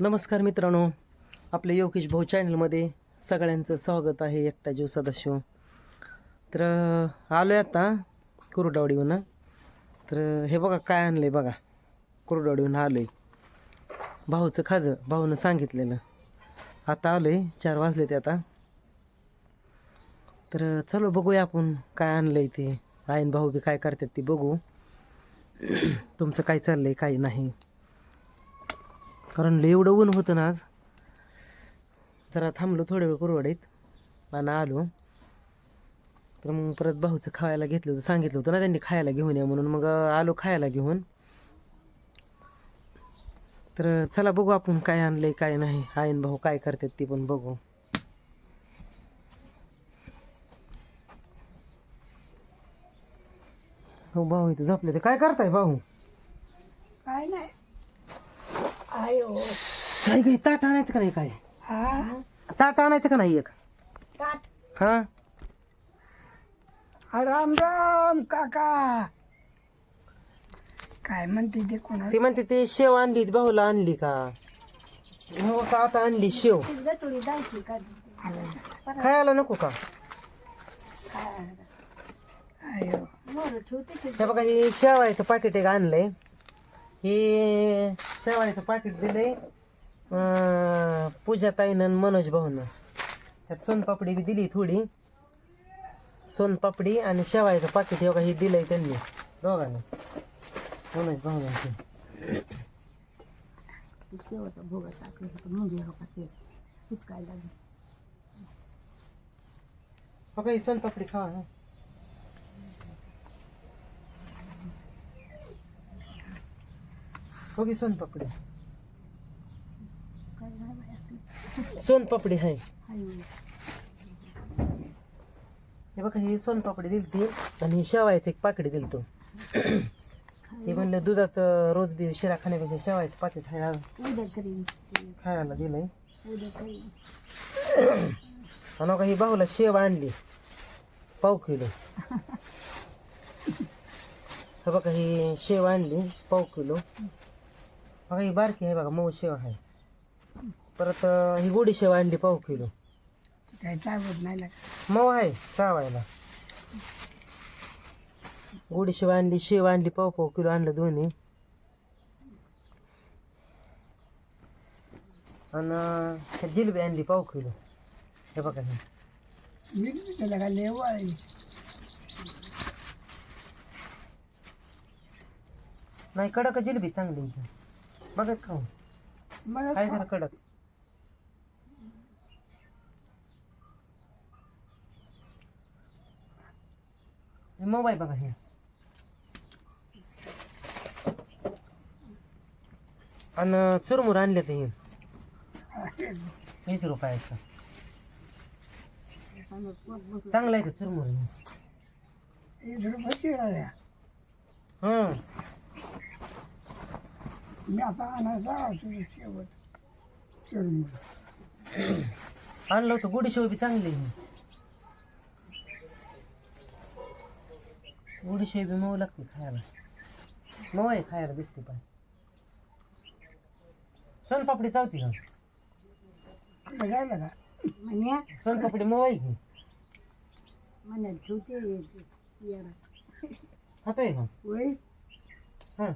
नमस्कार मित्रांनो आपल्या योगेश भाऊ चॅनलमध्ये सगळ्यांचं स्वागत आहे एकटा जीव सदाशिव तर आलो आहे आता कुरडावडीहून. तर हे बघा काय आणलं आहे बघा. कुरडावडीहून आलो आहे भाऊचं खाजं भाऊनं सांगितलेलं. आता आलो आहे चार वाजले ते आता. तर चलो बघूया आपण काय आणलं आहे ते. आईन भाऊ बी काय करतात ते बघू. तुमचं काय चाललं आहे काही नाही. कारण लय एवढं ऊन होतं ना आज. जरा थांबलो थोड्या वेळ कुरवाडीत. आणि आलो. तर मग परत भाऊचं खायला घेतलं होतं. सांगितलं होतं ना त्यांनी खायला घेऊन या म्हणून. मग आलो खायला घेऊन. तर चला बघू आपण काय आणलंय काय नाही. आईन भाऊ काय करतात ते पण बघू. हो भाऊ इथं झोपले ते काय करताय भाऊ? काय नाही. आयो. काय काय ताट आणायचं का नाही काय? हा? ताट आणायचं का नाही एक? ताट? हा? राम राम काका. काय म्हणते ते कोणा ती म्हणते ते शेव आणली भाऊला आणली का? हो का आता आणली शेव. खायला नको का? आयो. हे बघा हे शेवायचं पाकिट एक आणलंय. हे शेवायचं पाकिट दिलंय. पूजा ताईनं आणि मनोज भाऊनं त्यात सोनपापडी बी दिली थोडी. सोनपापडी आणि शेवायचं पाकिट हे हे दिलंय त्यांनी दोघांनी. मनोज भाऊनं बघा ही सोनपापडी खावा ना. बघी सोनपापडी सोनपापडी आहे हे बघा ही सोनपापडी दिली ती आणि ही शेवायचं एक पाकिट दिलं तो. हे म्हणलं दुधात रोज बी शिरा खाण्यापेक्षा शेवायचं पाकिट खायला खायला दिलंय. आणि बघा ही भाऊला शेव आणली. पाव किलो. हे बघा ही शेव आणली पाव किलो. बघा ही बारकी आहे बघा मऊ शेव आहे. परत अं, ही गोडी शेव आणली पाव किलो. काय नाही मऊ आहे चावायला. गोडी शेव आणली शेव आणली पाव पाव किलो आणलं दोन्ही. आणि जिलबी आणली पाव किलो. हे बघा हे. मी त्याला का लेव आहे नाही कडक जिलबी चांगली बघत खाऊ. काय जरा कडक? मोबाईल बघा हे. आणि चुरमुर आणले ते. वीस रुपयाचं. चांगलं आहे ते चुरमुर. हे. एक रुपये राहिल्या हं मी आता आणायचा तुझं शेवट. चिरून आणलं होतं गुडी शेव बी चांगली आहे. गुडी शेव बी मऊ लागते खायला. मऊ आहे खायला दिसते पण. सोनपापडी चावती का? जायला का? म्हणजे सोनपापडी मऊ आहे की? मला ठेवते खात आहे का? वय हां.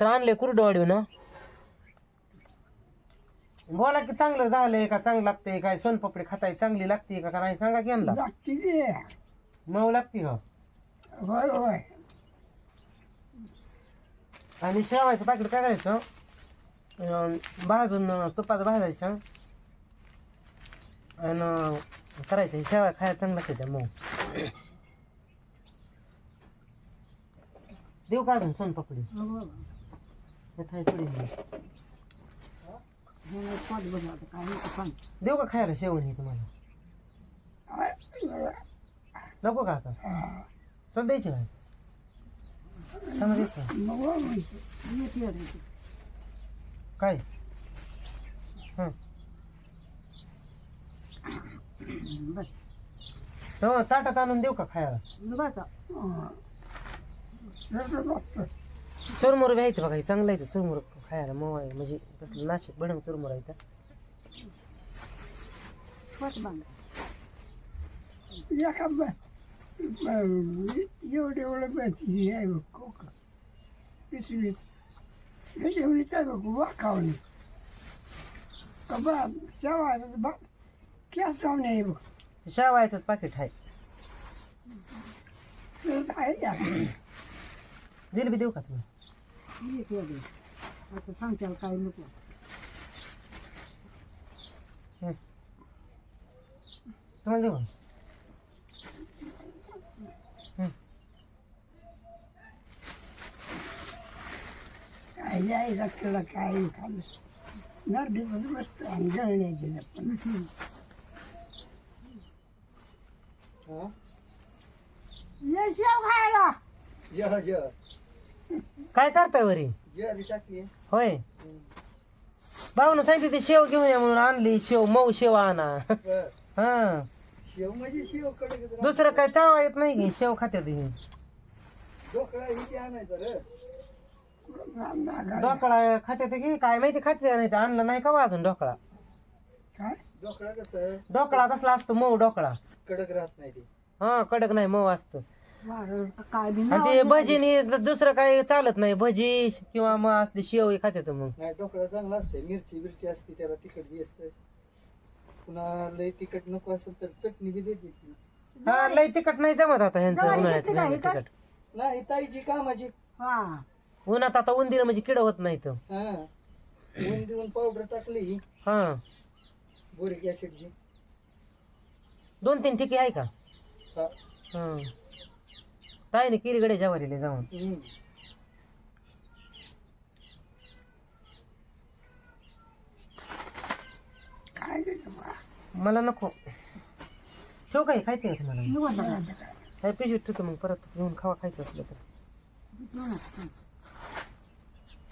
तर आणले कुरडवाडी ना. बोला की चांगलं झालंय का? चांगलं लागतंय काय? सोनपापडी खाताय चांगली लागते का? का नाही? सांगा की यांना. लागते की. मऊ लागते का? होय होय. आणि शेवायचं पाकिट काय करायचं? भाजून तुपात भाजायचं. आणि करायचं. शेवाय खायला चांगलं लागतं त्या मऊ. देऊ का अजून सोनपापडी? आहे थोडी देऊ का खायला शेवण हे तुम्हाला? नको का आता? चल द्यायची काय काय? हां. हो ताटात आणून देऊ का खायला? हा. रडत बसतो. चुरमुर घ्यायचं बघा हे चांगलं आहे ते चुरमुर खायला मऊ म्हणजे आहे म्हणजे कसलं नाशिक बनव चुरमुर आहे तर एका ब- ब- एवढं एवढं माहिती आहे बघ कोक पिसवीत त्याच्यावर काय बघ वाकावणे का बा शेवा बा कॅस जाऊन आहे बघ शावायचंच पाकिट आहे तर आहे त्या जिलेबी देऊ का तुम्ही 你ม่เพื่อเลยเราจะสร้างจังไ这么短ากกว่าเฮ้啊！也笑开了。笑就。काय करताय वरी? टाकली. होय. भाऊन सांगितलं ते शेव घेऊन या म्हणून आणली शेव मऊ शेव आणा. बर. हा. शेव म्हणजे शेव दुसरं काय चावा येत नाही की शेव खात्यात हे. ढोकळा ही ते आणायचं रे. ढोकळा खात्यात की काय माहिती खाते नाही ते आणलं नाही का बा अजून ढोकळा? काय? ढोकळा कसं? ढोकळा कसला असतो मऊ ढोकळा. कडक राहत नाही ते. हा कडक नाही मऊ असतो. काय बी आणि ते भजीनी दुसरं काही चालत नाही. भजी किंवा मग असली शेव हे खात्यात मग. नाही ढोकळा चांगला असते मिरची मिरची असते त्याला तिखट बी असतं पुन्हा लय तिखट नको असेल तर चटणी बी देते ती. हा लय तिखट नाही जमत आता ह्यांचं उन्हाळ्याचं नाही तिखट. नाही ताईची कामाची. हा. उन्हात आता उंदीर म्हणजे किड होत नाही तर. हा. ऊन देऊन पावडर टाकली. हा. बोरिक ऍसिडची दोन तीन ठिकी आहे का? हा. हा. ताईने किरीकडे जवारीला जाऊन हम्म. काय देतो बा? मला नको ठेव काही खायचं आहे निवडलं काय? काय पिशवीत ठेवतो मग परत घेऊन खावा खायचं असलं तर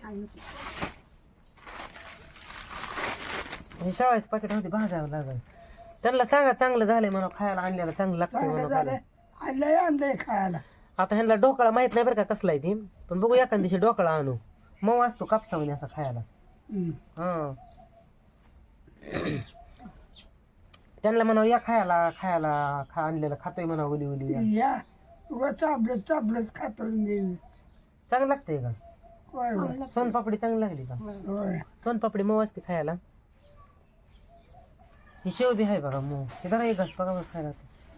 काय नको. हे शाळेच पाकिट होते भाजावं लागल त्यांना सांगा चांगलं झालंय म्हणून खायला आणलेलं चांगलं झालं खायला. आणलंय आणलंय खायला आता ह्यांना ढोकळा माहीत नाही बरं का कसला आहे ती. पण बघू एखाद दिवशी ढोकळा आणू. मऊ असतो कापसावणी असा खायला. हा. त्यांना म्हणावं या खायला खायला खा आणलेलं खातोय म्हणा उली उली. या. या उगा चाबलं चाबलंच खातो नेहमी. चांगलं लागतंय का? होय होय. सोनपापडी चांगली लागली का? होय. सोनपापडी मऊ असते खायला. ही शेव बी आहे बघा मऊ. हे जरा एक घास बघा बघा खायला.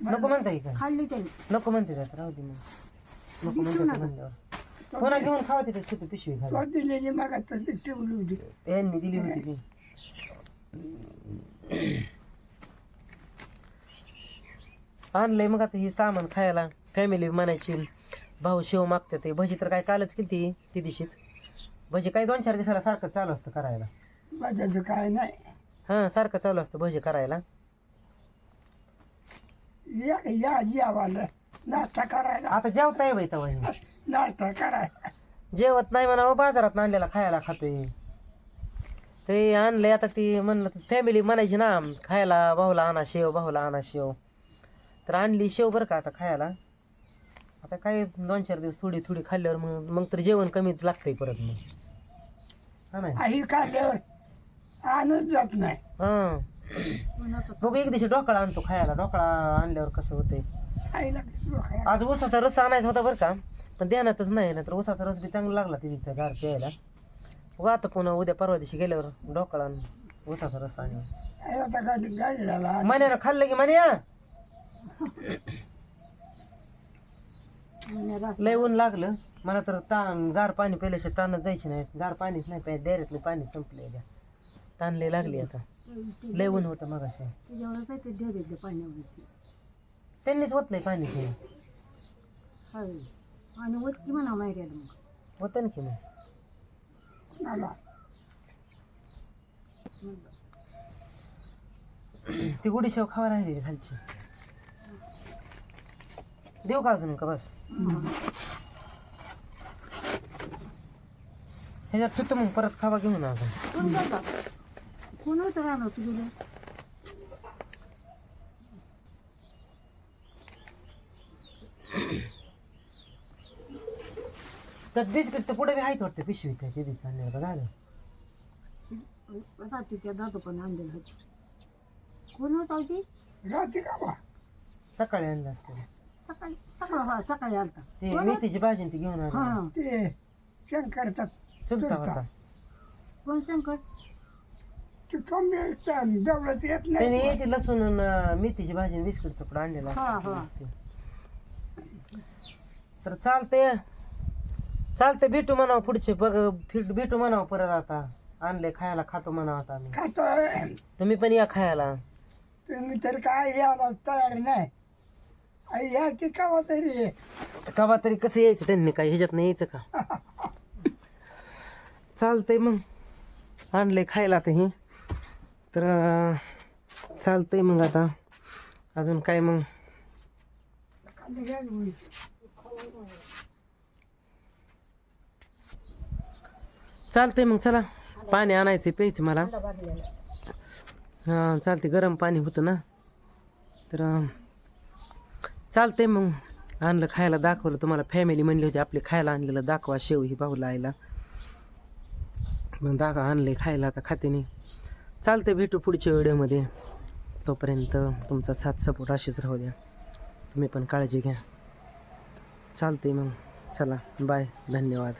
नको म्हणताय का खाल्ली त्यांनी नको म्हणते त्यात राहू दे मग. नको म्हणते ते म्हणल्यावर कोणा घेऊन खावा तिथे छोटी पिशवी तो दिलेली मग आता ती ठेवली होती. यांनी दिली होती ती. आणलंय मग आता ही सामान खायला. फॅमिली म्हणायची भाऊ शेव मागते ते. भजी तर काय कालच केली ती ती दिवशीच भजी काय दोन चार दिवसाला सारखं चालू असतं करायला. माझ्याचं काय नाही. हां सारखं चालू असतं भजी करायला. या या जेवायला नाश्ता करायला. आता जेवताय बाई तवा. नाश्ता करायला. जेवत नाही म्हणावं बाजारात आणलेला खायला खातोय. ते आणलंय आता ती म्हणलं फॅमिली म्हणायची ना खायला भाऊला आणा शेव भाऊला आणा शेव. तर आणली शेव बरं का आता खायला. आता काय दोन चार दिवस थोडी थोडी खाल्ल्यावर मग मग तर जेवण कमीच लागतंय परत मग. हा नाही आई काढल्यावर आणत जात नाही. हां. बघू एक दिवशी ढोकळा आणतो खायला. ढोकळा आणल्यावर कसं होतंय. आज ऊसाचा रस आणायचा होता बरं का पण ध्यानातच नाही ना तर ऊसाचा रस बी चांगला लागला तिचा गार प्यायला. बघू आता पुन्हा उद्या परवा दिवशी गेल्यावर ढोकळा आणि ऊसाचा रस आणि आता गाडी मण्यानं खाल्लं की म्हण्या लय ऊन लागलं मला तर ताण गार पाणी प्यायल्याशिवाय ताणच जायची नाही. गार पाणीच नाही प्यायचं डायरेक्टली पाणी संपलंय का ताण लय लागली आता. लय ऊन होतं मगाशी. त्यांनीच ओतलंय पाणी ते आणि वरती म्हणा माहिती मग. होतं ना की मग. मला ती गुढी शेव खावा राहिली खालची. देऊ का अजून का बस? ह्याच्यात ठेवतो मग परत खावा घेऊन अजून. कोण जाता? कोण होतं राहणार तुझं? तर बिस्किट तर पुढे बी आहेत वाटतं पिशवी काय ते चालले बघा झालं. तिच्या पण आणलेलं कोण होत होती का बा? सकाळी आणलं असतं. सकाळी सकाळी हा सकाळी आलता. ते मेथीची भाजी ती घेऊन आलं. ते शंकरचा चुलता होता. कोण शंकर? येत नाही येते लसूण मेथीची भाजी आणि बिस्किट चुकडा आणलेला तर चालतंय. चालतंय भेटू म्हणावं पुढचे बघ फिट भेटू म्हणावं परत आता. आणले खायला खातो म्हणावं आता आम्ही. खातो. तुम्ही पण या खायला. तुम्ही तर काय यायला तयार नाही. आई या की कावा तरी? कवा तरी कसं यायचं त्यांनी काय? ह्याच्यात नाही यायचं का? चालतंय मग. आणलंय खायला आता हे. तर अं, चालतंय मग आता. अजून काय मग? खाल्लं. चालतंय मग चला. पाणी आणायचं प्यायचं मला. हां चालते गरम पाणी होतं ना. तर अं, चालतंय मग. आणलं खायला दाखवलं. तुम्हाला फॅमिली म्हणली होती आपली खायला आणलेलं दाखवा शेव ही भाऊला आईला. मग दाखवा आणले खायला आता खाते नाही चालते भेटू पुढच्या व्हिडिओमध्ये. तोपर्यंत तुमचा साथ सपोर्ट अशीच राहू द्या. तुम्ही पण काळजी घ्या. चालते मग. चला बाय धन्यवाद.